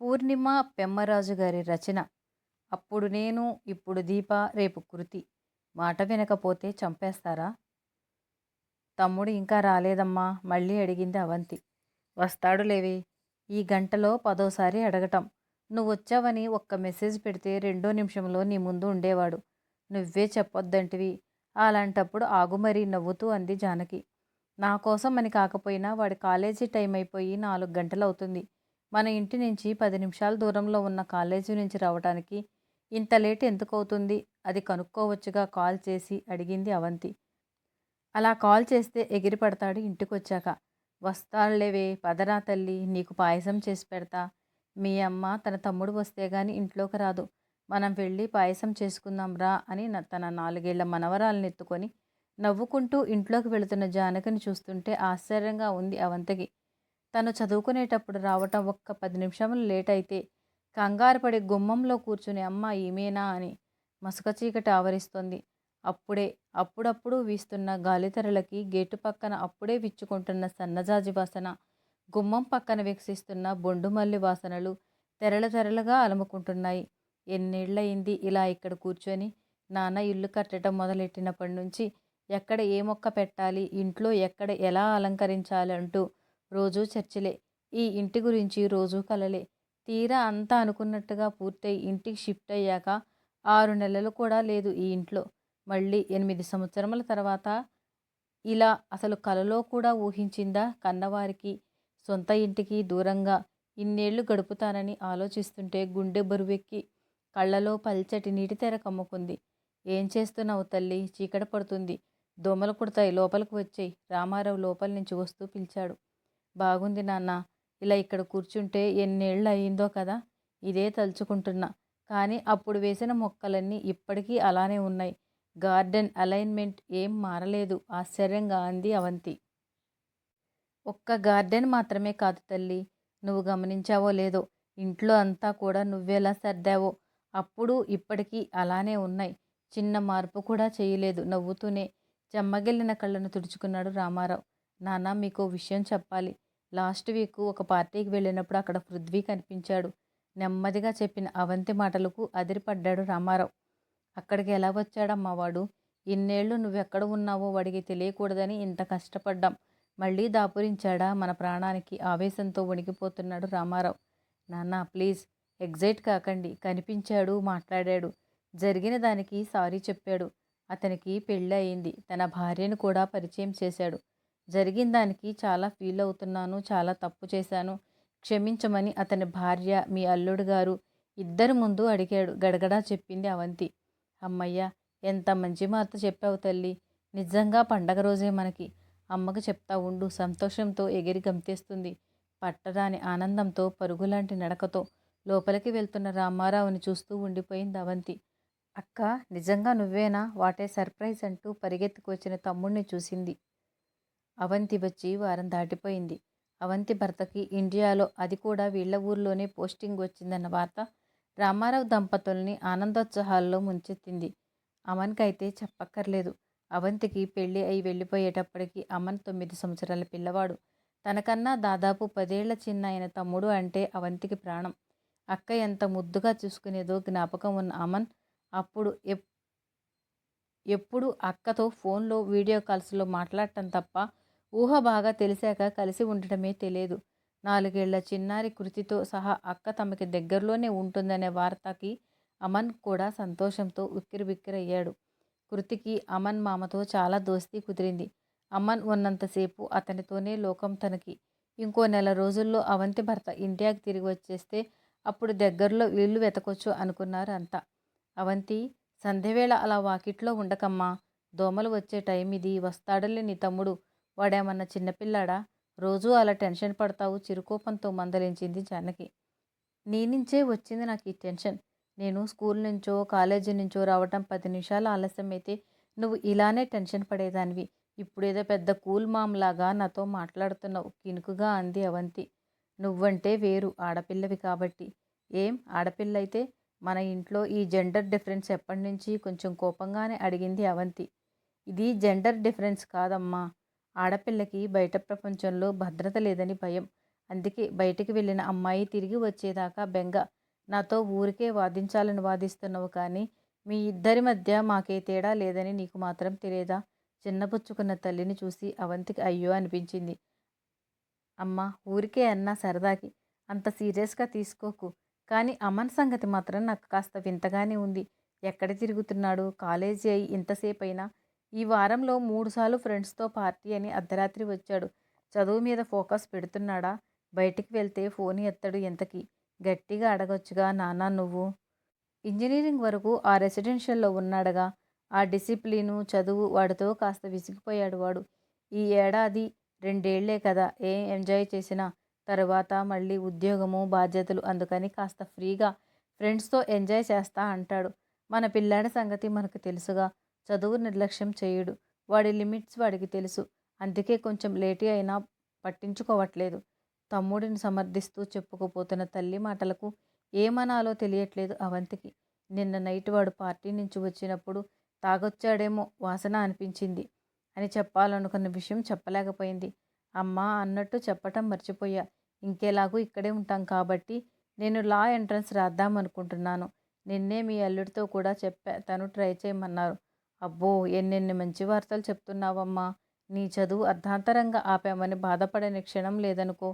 పూర్ణిమ పెమ్మరాజు గారి రచన. అప్పుడు నేను ఇప్పుడు దీప రేపు కృతి. మాట వినకపోతే చంపేస్తారా? తమ్ముడు ఇంకా రాలేదమ్మా మళ్ళీ అడిగింది అవంతి. వస్తాడు లేవి ఈ గంటలో పదోసారి అడగటం. నువ్వు వచ్చావని ఒక్క మెసేజ్ పెడితే రెండో నిమిషంలో నీ ముందు ఉండేవాడు. నువ్వే చెప్పొద్దంటివి. అలాంటప్పుడు ఆగుమరి నవ్వుతూ అంది జానకి. నా కోసం అని కాకపోయినా వాడి కాలేజీ టైం అయిపోయి నాలుగు గంటలు అవుతుంది మన ఇంటి నుంచి పది నిమిషాల దూరంలో ఉన్న కాలేజీ నుంచి రావడానికి ఇంత లేట్ ఎందుకు అవుతుంది అది కనుక్కోవచ్చుగా కాల్ చేసి అడిగింది అవంతి. అలా కాల్ చేస్తే ఎగిరి పడతాడు ఇంటికొచ్చాక. వస్తాడులేవే పదరా తల్లి నీకు పాయసం చేసి పెడతా. మీ అమ్మ తన తమ్ముడు వస్తే గాని ఇంట్లోకి రాదు. మనం వెళ్ళి పాయసం చేసుకుందాం రా అని తన నాలుగేళ్ళ మనవరాలను ఎత్తుకొని నవ్వుకుంటూ ఇంట్లోకి వెళుతున్న జానకిని చూస్తుంటే ఆశ్చర్యంగా ఉంది అవంతకి. తను చదువుకునేటప్పుడు రావటం ఒక్క పది నిమిషములు లేట్ అయితే కంగారు పడి గుమ్మంలో కూర్చుని అమ్మ ఈమెనా? అని మసక చీకటి ఆవరిస్తోంది. అప్పుడే అప్పుడప్పుడు వీస్తున్న గాలితెరలకి గేటు పక్కన అప్పుడే విచ్చుకుంటున్న సన్నజాజి వాసన గుమ్మం పక్కన వికసిస్తున్న బొండుమల్లి వాసనలు తెరల తెరలుగా అలుముకుంటున్నాయి. ఎన్నేళ్ళయింది ఇలా ఇక్కడ కూర్చొని? నాన్న ఇల్లు కట్టడం మొదలెట్టినప్పటి నుంచి ఎక్కడ ఏ మొక్క పెట్టాలి? ఇంట్లో ఎక్కడ ఎలా అలంకరించాలి అంటూ రోజూ చర్చలే. ఈ ఇంటి గురించి రోజూ కలలే. తీరా అంతా అనుకున్నట్టుగా పూర్తయి ఇంటికి షిఫ్ట్ అయ్యాక ఆరు నెలలు కూడా లేదు ఈ ఇంట్లో. మళ్ళీ ఎనిమిది సంవత్సరముల తర్వాత ఇలా అసలు కలలో కూడా ఊహించిందా కన్నవారికి? సొంత ఇంటికి దూరంగా ఇన్నేళ్ళు గడుపుతానని ఆలోచిస్తుంటే గుండె బరువెక్కి కళ్ళలో పల్చటి నీటి తెర కమ్ముకుంది. ఏం చేస్తున్నావు తల్లి? చీకట పడుతుంది. దోమలు కుడతాయి. లోపలికి వచ్చాయి. రామారావు లోపల నుంచి వస్తూ పిలిచాడు. బాగుంది నాన్న ఇలా ఇక్కడ కూర్చుంటే ఎన్నేళ్ళు అయిందో కదా ఇదే తలుచుకుంటున్నా. కానీ అప్పుడు వేసిన మొక్కలన్నీ ఇప్పటికీ అలానే ఉన్నాయి. గార్డెన్ అలైన్మెంట్ ఏం మారలేదు. ఆశ్చర్యంగా అంది అవంతి. ఒక్క గార్డెన్ మాత్రమే కాదు తల్లి నువ్వు గమనించావో లేదో ఇంట్లో అంతా కూడా నువ్వెలా సర్దావో అప్పుడు ఇప్పటికీ అలానే ఉన్నాయి. చిన్న మార్పు కూడా చేయలేదు నవ్వుతూనే. చెమ్మగిల్లిన కళ్ళను తుడుచుకున్నాడు రామారావు. నాన్న మీకు విషయం చెప్పాలి. లాస్ట్ వీక్ ఒక పార్టీకి వెళ్ళినప్పుడు అక్కడ పృథ్వీ కనిపించాడు. నెమ్మదిగా చెప్పిన అవంతి మాటలకు అదిరిపడ్డాడు రామారావు. అక్కడికి ఎలా వచ్చాడమ్మా వాడు? ఇన్నేళ్ళు నువ్వెక్కడ ఉన్నావో వాడికి తెలియకూడదని ఇంత కష్టపడ్డాం. మళ్ళీ దాపురించాడా? మన ప్రాణానికి ఆవేశంతో వణికిపోతున్నాడు రామారావు. నాన్న ప్లీజ్ ఎగ్జైట్ కాకండి. కనిపించాడు మాట్లాడాడు. జరిగిన దానికి సారీ చెప్పాడు. అతనికి పెళ్ళి అయింది తన భార్యను కూడా పరిచయం చేశాడు. జరిగిన దానికి చాలా ఫీల్ అవుతున్నాను చాలా తప్పు చేశాను. క్షమించమని అతని భార్య మీ అల్లుడు గారు ఇద్దరి ముందు అడిగాడు. గడగడా చెప్పింది అవంతి. అమ్మయ్య ఎంత మంచి మాట చెప్పావు తల్లి. నిజంగా పండగ రోజే మనకి. అమ్మకు చెప్తా ఉండు. సంతోషంతో ఎగిరి గంతేస్తుంది. పట్టరాని ఆనందంతో పరుగులాంటి నడకతో లోపలికి వెళ్తున్న రామారావుని చూస్తూ ఉండిపోయింది అవంతి. అక్క నిజంగా నువ్వేనా? వాటే సర్ప్రైజ్ అంటూ పరిగెత్తుకు వచ్చిన చూసింది. అవంతి వచ్చి వారం దాటిపోయింది. అవంతి భర్తకి ఇండియాలో అది కూడా వీళ్ళ ఊర్లోనే పోస్టింగ్ వచ్చిందన్న వార్త రామారావు దంపతుల్ని ఆనందోత్సాహాల్లో ముంచెత్తింది. అమన్కైతే చెప్పక్కర్లేదు. అవంతికి పెళ్ళి అయి వెళ్ళిపోయేటప్పటికి అమన్ తొమ్మిది సంవత్సరాల పిల్లవాడు. తనకన్నా దాదాపు పదేళ్ళ చిన్న అయిన తమ్ముడు అంటే అవంతికి ప్రాణం. అక్క ఎంత ముద్దుగా చూసుకునేదో జ్ఞాపకం ఉన్న అమన్ అప్పుడు ఎప్ ఎప్పుడు అక్కతో ఫోన్లో వీడియో కాల్స్లో మాట్లాడటం తప్ప ఊహ బాగా తెలిసాక కలిసి ఉండటమే తెలియదు. నాలుగేళ్ళ చిన్నారి కృతితో సహా అక్క తమకి దగ్గరలోనే ఉంటుందనే వార్తకి అమన్ కూడా సంతోషంతో ఉక్కిరిబిక్కిరయ్యాడు. కృతికి అమన్ మామతో చాలా దోస్తీ కుదిరింది. అమన్ ఉన్నంతసేపు అతనితోనే లోకం తనకి. ఇంకో నెల రోజుల్లో అవంతి భర్త ఇండియాకి తిరిగి వచ్చేస్తే అప్పుడు దగ్గరలో ఇల్లు వెతకొచ్చు అనుకున్నారు అంతా అవంతి సంధ్యవేళ అలా వాకిట్లో ఉండకమ్మా. దోమలు వచ్చే టైం ఇది. వస్తాడలే నీ తమ్ముడు. వాడేమన్నా చిన్నపిల్లాడా రోజూ అలా టెన్షన్ పడతావు చిరుకోపంతో మందలించింది జానకి. నీ నుంచే వచ్చింది నాకు ఈ టెన్షన్. నేను స్కూల్ నుంచో కాలేజీ నుంచో రావటం పది నిమిషాలు ఆలస్యం అయితే నువ్వు ఇలానే టెన్షన్ పడేదానివి. ఇప్పుడేదో పెద్ద కూల్ మామ్ లాగా నాతో మాట్లాడుతున్నావు కినుకుగా అంది అవంతి. నువ్వంటే వేరు ఆడపిల్లవి కాబట్టి. ఏం? ఆడపిల్ల అయితే మన ఇంట్లో ఈ జెండర్ డిఫరెన్స్ ఎప్పటి నుంచి కొంచెం కోపంగానే అడిగింది అవంతి. ఇది జెండర్ డిఫరెన్స్ కాదమ్మా. ఆడపిల్లకి బయట ప్రపంచంలో భద్రత లేదని భయం. అందుకే బయటికి వెళ్ళిన అమ్మాయి తిరిగి వచ్చేదాకా బెంగ. నాతో ఊరికే వాదించాలని వాదిస్తున్నావు కానీ మీ ఇద్దరి మధ్య మాకే తేడా లేదని నీకు మాత్రం తెలియదా? చిన్నపుచ్చుకున్న తల్లిని చూసి అవంతికి అయ్యో అనిపించింది. అమ్మ ఊరికే అన్నా సరదాకి. అంత సీరియస్గా తీసుకోకు. కానీ అమన్ సంగతి మాత్రం నాకు కాస్త వింతగానే ఉంది. ఎక్కడ తిరుగుతున్నాడు? కాలేజీ అయి ఇంతసేపు అయినా ఈ వారంలో మూడుసార్లు ఫ్రెండ్స్తో పార్టీ అని అర్ధరాత్రి వచ్చాడు. చదువు మీద ఫోకస్ పెడుతున్నాడా? బయటికి వెళ్తే ఫోన్ ఎత్తడు ఎంతకి? గట్టిగా అడగొచ్చుగా నానా నువ్వు? ఇంజనీరింగ్ వరకు ఆ రెసిడెన్షియల్లో ఉన్నాడుగా. ఆ డిసిప్లిను చదువు వాడితో కాస్త విసిగిపోయాడు వాడు. ఈ ఏడాది రెండేళ్ళే కదా ఏం ఎంజాయ్ చేసినా తరువాత మళ్ళీ ఉద్యోగము బాధ్యతలు అందుకని కాస్త ఫ్రీగా ఫ్రెండ్స్తో ఎంజాయ్ చేస్తా అంటాడు. మన పిల్లాడి సంగతి మనకు తెలుసుగా. చదువు నిర్లక్ష్యం చేయడు. వాడి లిమిట్స్ వాడికి తెలుసు. అందుకే కొంచెం లేట్ అయినా పట్టించుకోవట్లేదు. తమ్ముడిని సమర్థిస్తూ చెప్పుకుపోతున్న తల్లి మాటలకు ఏమనాలో తెలియట్లేదు అవంతికి. నిన్న నైట్ వాడు పార్టీ నుంచి వచ్చినప్పుడు తాగొచ్చాడేమో వాసన అనిపించింది అని చెప్పాలనుకున్న విషయం చెప్పలేకపోయింది. అమ్మా అన్నట్టు చెప్పటం మర్చిపోయా. ఇంకేలాగూ ఇక్కడే ఉంటాం కాబట్టి నేను లా ఎంట్రన్స్ రాద్దామనుకుంటున్నాను. నిన్నే మీ అల్లుడితో కూడా చెప్పా. తను ట్రై చేయమన్నారు. అబ్బో! ఎన్నెన్ని మంచి వార్తలు చెప్తున్నావమ్మా. నీ చదువు అర్ధాంతరంగా ఆపామని బాధపడని క్షణం లేదనుకో.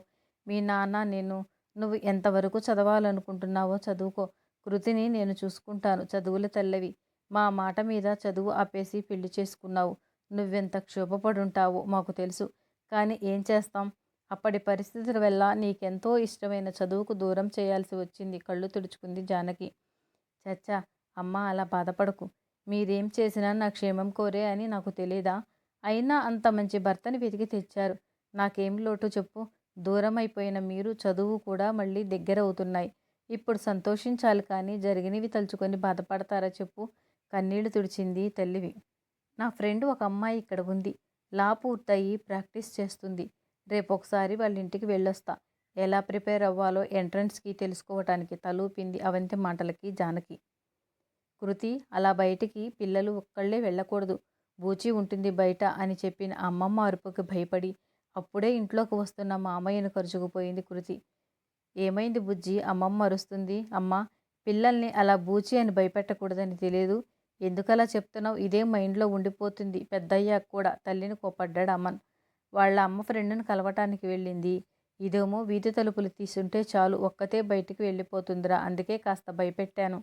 మీ నాన్న నేను నువ్వు ఎంతవరకు చదవాలనుకుంటున్నావో చదువుకో. కృతిని నేను చూసుకుంటాను. చదువుల తెల్లవి. మా మాట మీద చదువు ఆపేసి పెళ్ళి చేసుకున్నావు. నువ్వెంత క్షోభపడుంటావో మాకు తెలుసు. కానీ ఏం చేస్తాం? అప్పటి పరిస్థితుల వల్ల నీకెంతో ఇష్టమైన చదువుకు దూరం చేయాల్సి వచ్చింది. కళ్ళు తుడుచుకుంది జానకి. చచ్చా! అమ్మ అలా బాధపడకు. మీరేం చేసినా నా క్షేమం కోరే అని నాకు తెలీదా? అయినా అంత మంచి భర్తని వెతికి తెచ్చారు. నాకేం లోటు చెప్పు. దూరం అయిపోయిన మీరు చదువు కూడా మళ్ళీ దగ్గర అవుతున్నాయి ఇప్పుడు సంతోషించాలి కానీ జరిగినవి తలుచుకొని బాధపడతారా చెప్పు. కన్నీళ్ళు తుడిచింది తల్లివి. నా ఫ్రెండ్ ఒక అమ్మాయి ఇక్కడ ఉంది. లా పూర్తయి ప్రాక్టీస్ చేస్తుంది. రేపు ఒకసారి వాళ్ళ ఇంటికి వెళ్ళొస్తా. ఎలా ప్రిపేర్ అవ్వాలో ఎంట్రన్స్కి తెలుసుకోవటానికి తలూపింది అవంతి మాటలకి జానకి. కృతి అలా బయటికి పిల్లలు ఒక్కళ్ళే వెళ్ళకూడదు. బూచి ఉంటుంది బయట అని చెప్పిన అమ్మమ్మ అరుపుకి భయపడి అప్పుడే ఇంట్లోకి వస్తున్న మామయ్యను కరుచుకుపోయింది కృతి. ఏమైంది బుజ్జి? అమ్మమ్మ అరుస్తుంది. అమ్మ పిల్లల్ని అలా బూచి అని భయపెట్టకూడదని తెలియదు ఎందుకలా చెప్తున్నావు? ఇదే మైండ్లో ఉండిపోతుంది. పెద్దయ్యాక కూడా తల్లిని కోపడ్డాడు అమ్మన్ వాళ్ళ అమ్మ ఫ్రెండ్ని కలవటానికి వెళ్ళింది. ఇదేమో వీధి తలుపులు తీసుంటే చాలు ఒక్కతే బయటికి వెళ్ళిపోతుందిరా. అందుకే కాస్త భయపెట్టాను.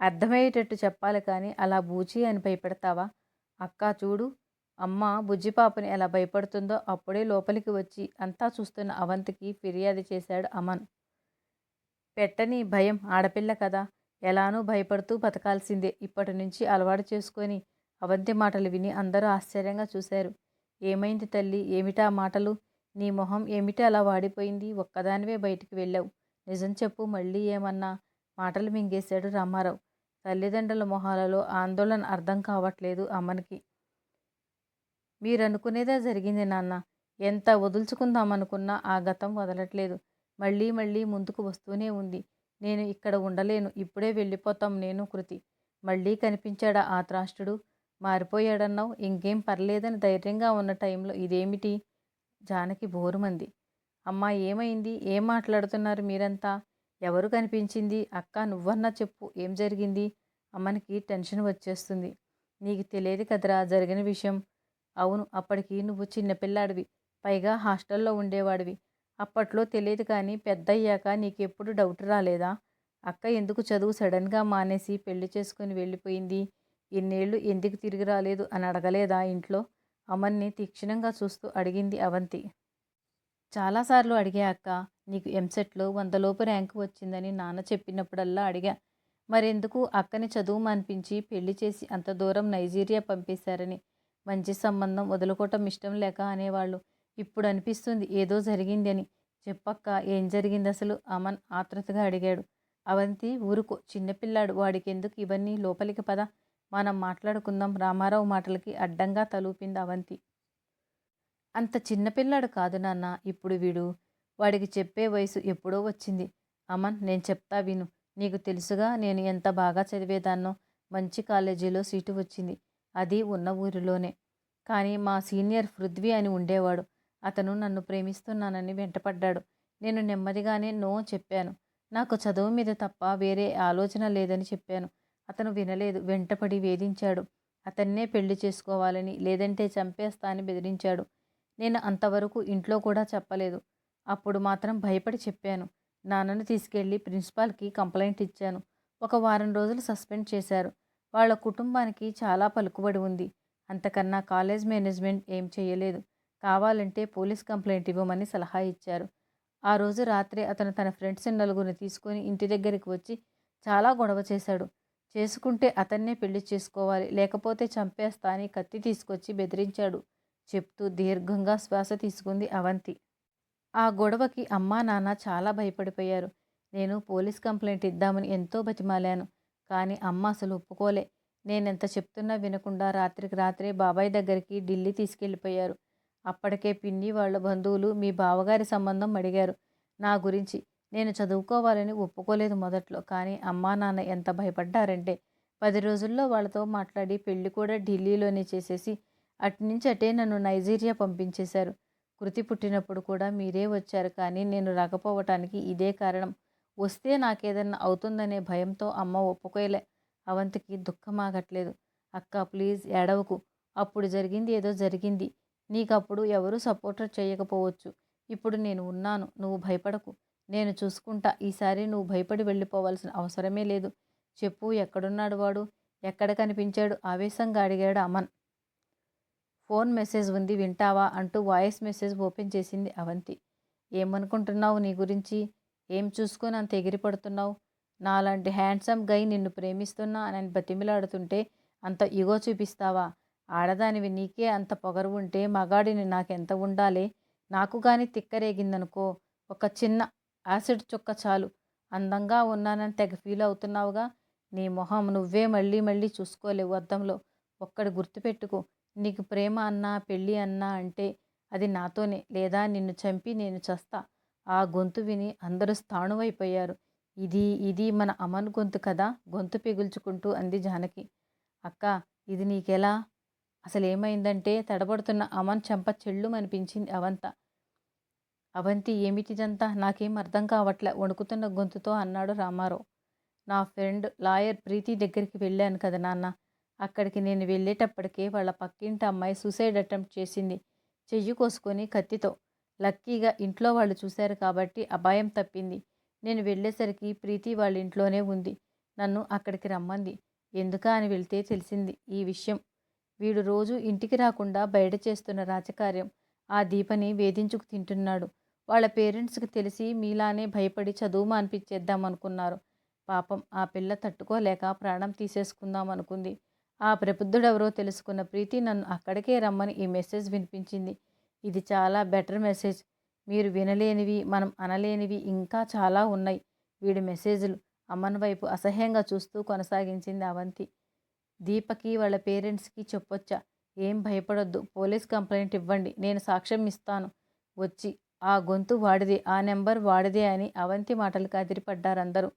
అర్థమయ్యేటట్టు చెప్పాలి కానీ అలా బూచి అని భయపెడతావా? అక్క చూడు అమ్మ బుజ్జిపాపని ఎలా భయపడుతుందో అప్పుడే లోపలికి వచ్చి అంతా చూస్తున్న అవంతికి ఫిర్యాదు చేశాడు అమన్. పెట్టని భయం ఆడపిల్ల కదా ఎలానూ భయపడుతూ బతకాల్సిందే ఇప్పటి నుంచి అలవాటు చేసుకొని అవంతి మాటలు విని అందరూ ఆశ్చర్యంగా చూశారు. ఏమైంది తల్లి ఏమిటా మాటలు? నీ మొహం ఏమిటి అలా వాడిపోయింది? ఒక్కదానివే బయటికి వెళ్ళావు. నిజం చెప్పు మళ్ళీ ఏమన్నా మాటలు మింగేశాడు రామారావు. తల్లిదండ్రుల మొహాలలో ఆందోళన అర్థం కావట్లేదు అమ్మనికి మీరనుకునేదే జరిగింది నాన్న? ఎంత వదులుచుకుందామనుకున్నా ఆ గతం వదలట్లేదు. మళ్ళీ మళ్ళీ ముందుకు వస్తూనే ఉంది. నేను ఇక్కడ ఉండలేను. ఇప్పుడే వెళ్ళిపోతాం నేను కృతి. మళ్ళీ కనిపించాడా ఆ త్రాష్టుడు? మారిపోయాడన్నావు. ఇంకేం పర్లేదని ధైర్యంగా ఉన్న టైంలో ఇదేమిటి? జానకి బోరుమంది. అమ్మా ఏమైంది? ఏం మాట్లాడుతున్నారు మీరంతా? ఎవరు కనిపించింది? అక్క నువ్వన్నా చెప్పు. ఏం జరిగింది? అమ్మనికి టెన్షన్ వచ్చేస్తుంది. నీకు తెలియదు కదరా జరిగిన విషయం. అవును అప్పటికి నువ్వు చిన్నపిల్లాడివి పైగా హాస్టల్లో ఉండేవాడివి. అప్పట్లో తెలియదు కానీ పెద్దయ్యాక నీకెప్పుడు డౌట్ రాలేదా? అక్క ఎందుకు చదువు సడన్గా మానేసి పెళ్ళి చేసుకుని వెళ్ళిపోయింది? ఇన్నేళ్ళు ఎందుకు తిరిగి రాలేదు అని అడగలేదా ఇంట్లో? అమ్మన్ని తీక్షణంగా చూస్తూ అడిగింది అవంతి. చాలాసార్లు అడిగా అక్క. నీకు ఎంసెట్లో వందలోపు ర్యాంకు వచ్చిందని నాన్న చెప్పినప్పుడల్లా అడిగా. మరెందుకు అక్కని చదువు మానిపించి పెళ్ళి చేసి అంత దూరం నైజీరియా పంపేశారని. మంచి సంబంధం వదులుకోవటం ఇష్టం లేక అనేవాళ్ళు. ఇప్పుడు అనిపిస్తుంది ఏదో జరిగింది అని చెప్పక్క ఏం జరిగింది అసలు? అమన్ ఆతృతగా అడిగాడు. అవంతి ఊరుకో చిన్నపిల్లాడు వాడికి ఎందుకు ఇవన్నీ లోపలికి పద. మనం మాట్లాడుకుందాం రామారావు మాటలకి అడ్డంగా తలూపింది అవంతి. అంత చిన్నపిల్లాడు కాదు నాన్న ఇప్పుడు వీడు. వాడికి చెప్పే వయసు ఎప్పుడో వచ్చింది. అమన్ నేను చెప్తా విను. నీకు తెలుసుగా నేను ఎంత బాగా చదివేదాన్నో? మంచి కాలేజీలో సీటు వచ్చింది. అది ఉన్న ఊరిలోనే. కానీ మా సీనియర్ పృథ్వీ అని ఉండేవాడు. అతను నన్ను ప్రేమిస్తున్నానని వెంటపడ్డాడు. నేను నెమ్మదిగానే నో చెప్పాను. నాకు చదువు మీద తప్ప వేరే ఆలోచన లేదని చెప్పాను. అతను వినలేదు. వెంటపడి వేధించాడు. అతన్నే పెళ్ళి చేసుకోవాలని లేదంటే చంపేస్తా అని బెదిరించాడు. నేను అంతవరకు ఇంట్లో కూడా చెప్పలేదు. అప్పుడు మాత్రం భయపడి చెప్పాను. నాన్నను తీసుకెళ్ళి ప్రిన్సిపాల్కి కంప్లైంట్ ఇచ్చాను. ఒక వారం రోజులు సస్పెండ్ చేశారు. వాళ్ళ కుటుంబానికి చాలా పలుకుబడి ఉంది. అంతకన్నా కాలేజ్ మేనేజ్మెంట్ ఏం చేయలేదు. కావాలంటే పోలీస్ కంప్లైంట్ ఇవ్వమని సలహా ఇచ్చారు. ఆ రోజు రాత్రి అతను తన ఫ్రెండ్స్ నలుగురిని తీసుకొని ఇంటి దగ్గరికి వచ్చి చాలా గొడవ చేశాడు. చేసుకుంటే అతన్నే పెళ్ళి చేసుకోవాలి లేకపోతే చంపేస్తా అని కత్తి తీసుకొచ్చి బెదిరించాడు. చెప్తూ దీర్ఘంగా శ్వాస తీసుకుంది అవంతి. ఆ గొడవకి అమ్మా నాన్న చాలా భయపడిపోయారు. నేను పోలీస్ కంప్లైంట్ ఇద్దామని ఎంతో బతిమాలాను కానీ అమ్మ అసలు ఒప్పుకోలే. నేనెంత చెప్తున్నా వినకుండా రాత్రికి రాత్రే బాబాయ్ దగ్గరికి ఢిల్లీ తీసుకెళ్ళిపోయారు. అప్పటికే పిన్ని వాళ్ళ బంధువులు మీ బావగారి సంబంధం అడిగారు. నా గురించి నేను చదువుకోవాలని ఒప్పుకోలేదు మొదట్లో కానీ అమ్మా నాన్న ఎంత భయపడ్డారంటే పది రోజుల్లో వాళ్ళతో మాట్లాడి పెళ్ళి కూడా ఢిల్లీలోనే చేసేసి అటునుంచి అటే నన్ను నైజీరియా పంపించేశారు. కృతి పుట్టినప్పుడు కూడా మీరే వచ్చారు కానీ నేను రాకపోవటానికి ఇదే కారణం. వస్తే నాకేదన్నా అవుతుందనే భయంతో అమ్మ ఒప్పుకోలే. అవంతికి దుఃఖమాగట్లేదు. అక్క ప్లీజ్ ఏడవకు. అప్పుడు జరిగింది ఏదో జరిగింది. నీకప్పుడు ఎవరూ సపోర్టర్ చేయకపోవచ్చు. ఇప్పుడు నేను ఉన్నాను. నువ్వు భయపడకు. నేను చూసుకుంటా. ఈసారి నువ్వు భయపడి వెళ్ళిపోవాల్సిన అవసరమే లేదు. చెప్పు ఎక్కడున్నాడు వాడు? ఎక్కడ కనిపించాడు? ఆవేశంగా అడిగాడు అమన్. ఫోన్ మెసేజ్ ఉంది వింటావా అంటూ వాయిస్ మెసేజ్ ఓపెన్ చేసింది అవంతి. ఏమనుకుంటున్నావు నీ గురించి? ఏం చూసుకొని అంత ఎగిరిపడుతున్నావు? నాలాంటి హ్యాండ్సమ్ గై నిన్ను ప్రేమిస్తున్నా అని బతిమిలాడుతుంటే అంత ఇగో చూపిస్తావా? ఆడదానివి నీకే అంత పొగరు ఉంటే మగాడిని నాకెంత ఉండాలి? నాకు కానీ తిక్కరేగిందనుకో ఒక చిన్న యాసిడ్ చుక్క చాలు. అందంగా ఉన్నానని తెగ ఫీల్ అవుతున్నావుగా? నీ మొహం నువ్వే మళ్ళీ మళ్ళీ చూసుకోలేవు అద్దంలో. ఒక్కడి గుర్తుపెట్టుకో. నీకు ప్రేమ అన్నా పెళ్ళి అన్నా అంటే అది నాతోనే. లేదా నిన్ను చంపి నేను చస్తా. ఆ గొంతు విని అందరూ స్థాణువైపోయారు. ఇది ఇది మన అమన్ గొంతు కదా? గొంతు పిగుల్చుకుంటూ అంది జానకి. అక్క ఇది నీకెలా? అసలేమైందంటే తడబడుతున్న అమన్ చెంప చెళ్ళు అనిపించింది అవంత అవంతి ఏమిటిదంతా నాకేం అర్థం కావట్లే. వణుకుతున్న గొంతుతో అన్నాడు రామారావు. నా ఫ్రెండ్ లాయర్ ప్రీతి దగ్గరికి వెళ్ళాను కదా నాన్న. అక్కడికి నేను వెళ్ళేటప్పటికే వాళ్ళ పక్కింటి అమ్మాయి సూసైడ్ అటెంప్ట్ చేసింది. చెయ్యి కోసుకొని కత్తితో. లక్కీగా ఇంట్లో వాళ్ళు చూశారు కాబట్టి అపాయం తప్పింది. నేను వెళ్ళేసరికి ప్రీతి వాళ్ళ ఇంట్లోనే ఉంది. నన్ను అక్కడికి రమ్మంది. ఎందుకా అని వెళ్తే తెలిసింది ఈ విషయం. వీడు రోజు ఇంటికి రాకుండా బయట చేస్తున్న రాజకార్యం. ఆ దీపని వేధించుకు తింటున్నాడు. వాళ్ళ పేరెంట్స్కి తెలిసి మీలానే భయపడి చదువు మానిపించేద్దాం అనుకున్నారు పాపం ఆ పిల్ల తట్టుకోలేక ప్రాణం తీసేసుకుందాం అనుకుంది ఆ ప్రబుద్ధుడెవరో తెలుసుకున్న ప్రీతి నన్ను అక్కడికే రమ్మని ఈ మెసేజ్ వినిపించింది. ఇది చాలా బెటర్ మెసేజ్. మీరు వినలేనివి మనం అనలేనివి ఇంకా చాలా ఉన్నాయి. వీడి మెసేజ్లు అమ్మన్ వైపు అసహ్యంగా చూస్తూ కొనసాగించింది అవంతి. దీపకి వాళ్ళ పేరెంట్స్కి చెప్పొచ్చా? ఏం భయపడొద్దు. పోలీస్ కంప్లైంట్ ఇవ్వండి. నేను సాక్ష్యం ఇస్తాను. వచ్చి ఆ గొంతు వాడిదే ఆ నెంబర్ వాడిదే అని అవంతి మాటలకు అదిరిపడ్డారందరూ.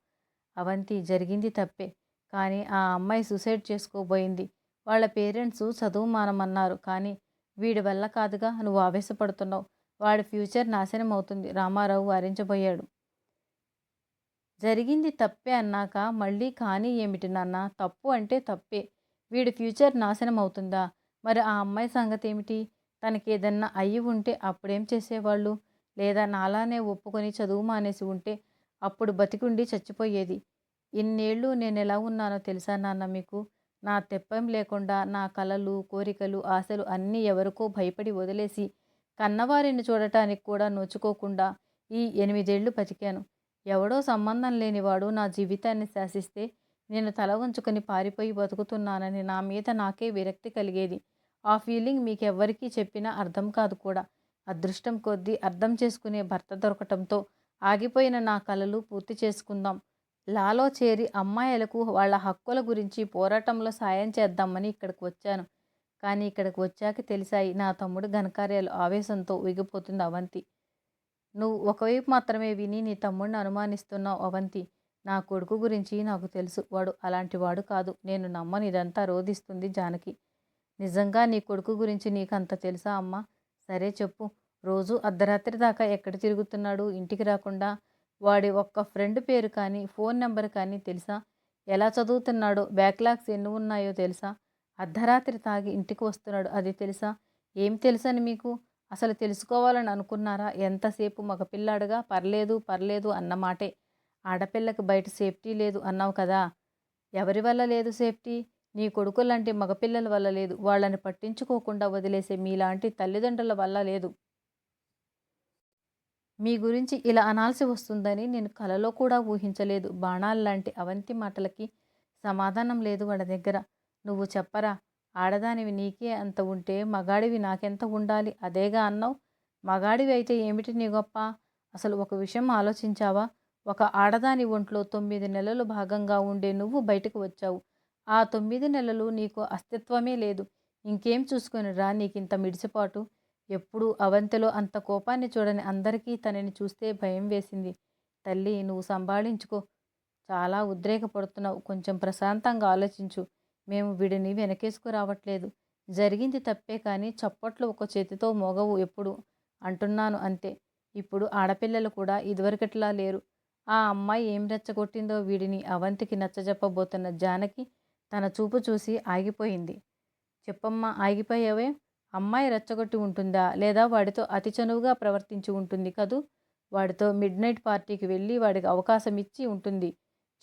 అవంతి జరిగింది తప్పే. కానీ ఆ అమ్మాయి సూసైడ్ చేసుకోబోయింది. వాళ్ళ పేరెంట్స్ చదువు మానమన్నారు. కానీ వీడి వల్ల కాదుగా నువ్వు ఆవేశపడుతున్నావు. వాడి ఫ్యూచర్ నాశనం అవుతుంది. రామారావు వారించబోయాడు. జరిగింది తప్పే అన్నాక మళ్ళీ కానీ ఏమిటి నాన్న? తప్పు అంటే తప్పే. వీడి ఫ్యూచర్ నాశనం అవుతుందా? మరి ఆ అమ్మాయి సంగతి ఏమిటి? తనకి ఏదన్నా అయ్యి ఉంటే అప్పుడేం చేసేవాళ్ళు? లేదా నాలానే ఒప్పుకొని చదువు మానేసి ఉంటే అప్పుడు బతికుండి చచ్చిపోయేది. ఇన్నేళ్ళు నేను ఎలా ఉన్నానో తెలుసా నాన్న మీకు? నా తెప్పం లేకుండా నా కలలు కోరికలు ఆశలు అన్నీ ఎవరికో భయపడి వదిలేసి కన్నవారిని చూడటానికి కూడా నోచుకోకుండా ఈ ఎనిమిదేళ్ళు బతికాను. ఎవడో సంబంధం లేనివాడు నా జీవితాన్ని శాసిస్తే నేను తల ఉంచుకొని పారిపోయి బతుకుతున్నానని నా మీద నాకే విరక్తి కలిగేది. ఆ ఫీలింగ్ మీకెవ్వరికీ చెప్పినా అర్థం కాదు కూడా. అదృష్టం కొద్దీ అర్థం చేసుకునే భర్త దొరకటంతో ఆగిపోయిన నా కలలు పూర్తి చేసుకుందాం. లాలో చేరి అమ్మాయిలకు వాళ్ళ హక్కుల గురించి పోరాటంలో సాయం చేద్దామని ఇక్కడికి వచ్చాను. కానీ ఇక్కడికి వచ్చాక తెలిసాయి నా తమ్ముడు ఘనకార్యాలు ఆవేశంతో ఊగిపోతుంది అవంతి. నువ్వు ఒకవైపు మాత్రమే విని నీ తమ్ముడిని అనుమానిస్తున్నావు అవంతి. నా కొడుకు గురించి నాకు తెలుసు వాడు అలాంటి వాడు కాదు. నేను నమ్మని ఇదంతా రోధిస్తుంది జానకి. నిజంగా నీ కొడుకు గురించి నీకు అంత తెలుసా అమ్మా? సరే చెప్పు. రోజు అర్ధరాత్రి దాకా ఎక్కడ తిరుగుతున్నాడు? ఇంటికి రాకుండా వాడి ఒక్క ఫ్రెండ్ పేరు కానీ ఫోన్ నెంబర్ కానీ తెలుసా? ఎలా చదువుతున్నాడో బ్యాక్లాగ్స్ ఎన్ని ఉన్నాయో తెలుసా? అర్ధరాత్రి తాగి ఇంటికి వస్తున్నాడు అది తెలుసా? ఏం తెలుసని మీకు? అసలు తెలుసుకోవాలని అనుకున్నారా? ఎంతసేపు మగపిల్లాడుగా? పర్లేదు పర్లేదు అన్నమాటే ఆడపిల్లకి బయట సేఫ్టీ లేదు అన్నావు కదా. ఎవరి వల్ల లేదు సేఫ్టీ? నీ కొడుకులాంటి మగపిల్లల వల్ల లేదు. వాళ్ళని పట్టించుకోకుండా వదిలేసే మీలాంటి తల్లిదండ్రుల వల్ల లేదు. మీ గురించి ఇలా అనాల్సి వస్తుందని నేను కలలో కూడా ఊహించలేదు. బాణాల్లాంటి అవంతి మాటలకి సమాధానం లేదు వాడి దగ్గర. నువ్వు చెప్పరా ఆడదానివి నీకే అంత ఉంటే మగాడివి నాకెంత ఉండాలి? అదేగా అన్నావు. మగాడివి అయితే ఏమిటి నీ గొప్ప? అసలు ఒక విషయం ఆలోచించావా? ఒక ఆడదాని ఒంట్లో తొమ్మిది నెలలు భాగంగా ఉండే నువ్వు బయటకు వచ్చావు. ఆ తొమ్మిది నెలలు నీకు అస్తిత్వమే లేదు. ఇంకేం చూసుకొని రా నీకింత మిడిసిపాటు. ఎప్పుడూ అవంతిలో అంత కోపాన్ని చూడని అందరికీ తనని చూస్తే భయం వేసింది. తల్లి నువ్వు సంభాళించుకో. చాలా ఉద్రేకపడుతున్నావు. కొంచెం ప్రశాంతంగా ఆలోచించు. మేము వీడిని వెనకేసుకురావట్లేదు జరిగింది తప్పే కానీ చప్పట్లు ఒక చేతితో మోగవు ఎప్పుడు? అంటున్నాను అంతే. ఇప్పుడు ఆడపిల్లలు కూడా ఇదివరకట్లా లేరు. ఆ అమ్మాయి ఏం రెచ్చగొట్టిందో వీడిని అవంతికి నచ్చజెప్పబోతున్న జానకి తన చూపు చూసి ఆగిపోయింది. చెప్పమ్మా ఆగిపోయావే? అమ్మాయి రెచ్చగొట్టి ఉంటుందా? లేదా వాడితో అతి చనువుగా ప్రవర్తించి ఉంటుంది కదూ? వాడితో మిడ్ నైట్ పార్టీకి వెళ్ళి వాడికి అవకాశం ఇచ్చి ఉంటుంది.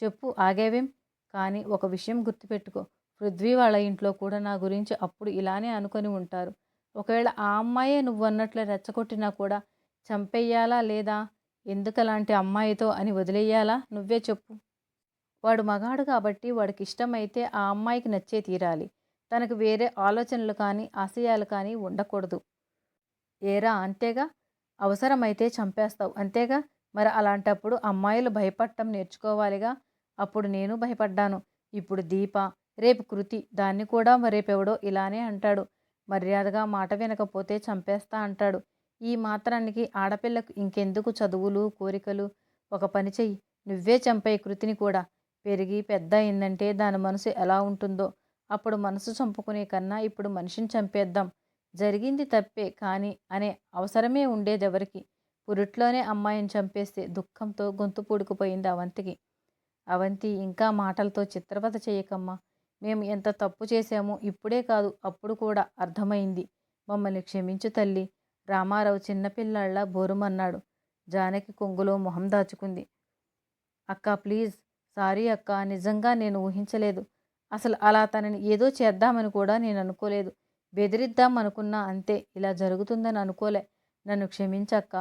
చెప్పు ఆగేవేం? కానీ ఒక విషయం గుర్తుపెట్టుకో. పృథ్వీ వాళ్ళ ఇంట్లో కూడా నా గురించి అప్పుడు ఇలానే అనుకొని ఉంటారు. ఒకవేళ ఆ అమ్మాయే నువ్వు అన్నట్లు రెచ్చగొట్టినా కూడా చంపేయాలా లేదా? ఎందుకు అలాంటి అమ్మాయితో అని వదిలేయాలా నువ్వే చెప్పు. వాడు మగాడు కాబట్టి వాడికి ఇష్టమైతే ఆ అమ్మాయికి నచ్చే తీరాలి. తనకు వేరే ఆలోచనలు కానీ ఆశయాలు కానీ ఉండకూడదు. ఏరా అంతేగా? అవసరమైతే చంపేస్తావు. అంతేగా? మరి అలాంటప్పుడు అమ్మాయిలు భయపడటం నేర్చుకోవాలిగా? అప్పుడు నేను భయపడ్డాను. ఇప్పుడు దీప రేపు కృతి దాన్ని కూడా మరేపెవడో ఇలానే అంటాడు. మర్యాదగా మాట వినకపోతే చంపేస్తా అంటాడు. ఈ మాత్రానికి ఆడపిల్లకు ఇంకెందుకు చదువులు కోరికలు? ఒక పని చెయ్యి. నువ్వే చంపే కృతిని కూడా. పెరిగి పెద్ద అయిందంటే దాని మనసు ఎలా ఉంటుందో? అప్పుడు మనసు చంపుకునే కన్నా ఇప్పుడు మనిషిని చంపేద్దాం. జరిగింది తప్పే కానీ అనే అవసరమే ఉండేదెవరికి? పురిట్లోనే అమ్మాయిని చంపేస్తే దుఃఖంతో గొంతు పూడుకుపోయింది అవంతికి. అవంతి ఇంకా మాటలతో చిత్రవత చేయకమ్మా. మేము ఎంత తప్పు చేశామో ఇప్పుడే కాదు అప్పుడు కూడా అర్థమైంది. మమ్మల్ని క్షమించు తల్లి. రామారావు చిన్నపిల్లాళ్ళ బోరుమన్నాడు. జానకి కొంగులో మొహం దాచుకుంది. అక్క ప్లీజ్. సారీ అక్క నిజంగా నేను ఊహించలేదు. అసలు అలా తనని ఏదో చేద్దామని కూడా నేను అనుకోలేదు. బెదిరిద్దాం అనుకున్నా అంతే ఇలా జరుగుతుందని అనుకోలే. నన్ను క్షమించక్క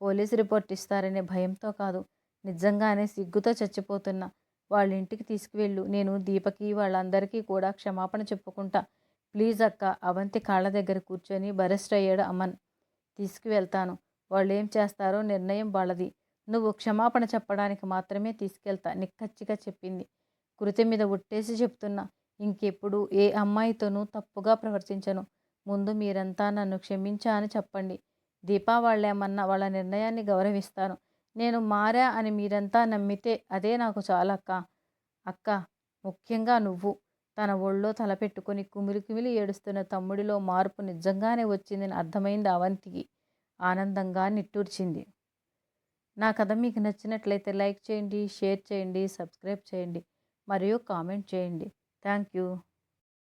పోలీస్ రిపోర్ట్ ఇస్తారనే భయంతో కాదు నిజంగానే సిగ్గుతో చచ్చిపోతున్నా. వాళ్ళ ఇంటికి తీసుకువెళ్ళు నేను దీపకి వాళ్ళందరికీ కూడా క్షమాపణ చెప్పుకుంటా. ప్లీజ్ అక్క అవంతి కాళ్ళ దగ్గర కూర్చొని బరెస్ట్ అయ్యాడు అమన్. తీసుకువెళ్తాను. వాళ్ళు ఏం చేస్తారో నిర్ణయం వాళ్ళది. నువ్వు క్షమాపణ చెప్పడానికి మాత్రమే తీసుకెళ్తా నిక్కచ్చిగా చెప్పింది. కృతి మీద ఒట్టేసి చెప్తున్నా ఇంకెప్పుడు ఏ అమ్మాయితోనూ తప్పుగా ప్రవర్తించను. ముందు మీరంతా నన్ను క్షమించా అని చెప్పండి. దీపా వాళ్ళేమన్నా వాళ్ళ నిర్ణయాన్ని గౌరవిస్తాను. నేను మారా అని మీరంతా నమ్మితే అదే నాకు చాలక్క అక్క. ముఖ్యంగా నువ్వు. తన ఒళ్ళో తలపెట్టుకుని కుమిలి కుమిలి ఏడుస్తున్న తమ్ముడిలో మార్పు నిజంగానే వచ్చిందని అర్థమైంది అవంతికి. ఆనందంగా నిట్టూర్చింది. నా కథ మీకు నచ్చినట్లయితే లైక్ చేయండి షేర్ చేయండి సబ్స్క్రైబ్ చేయండి. మరియు కామెంట్ చేయండి. Thank you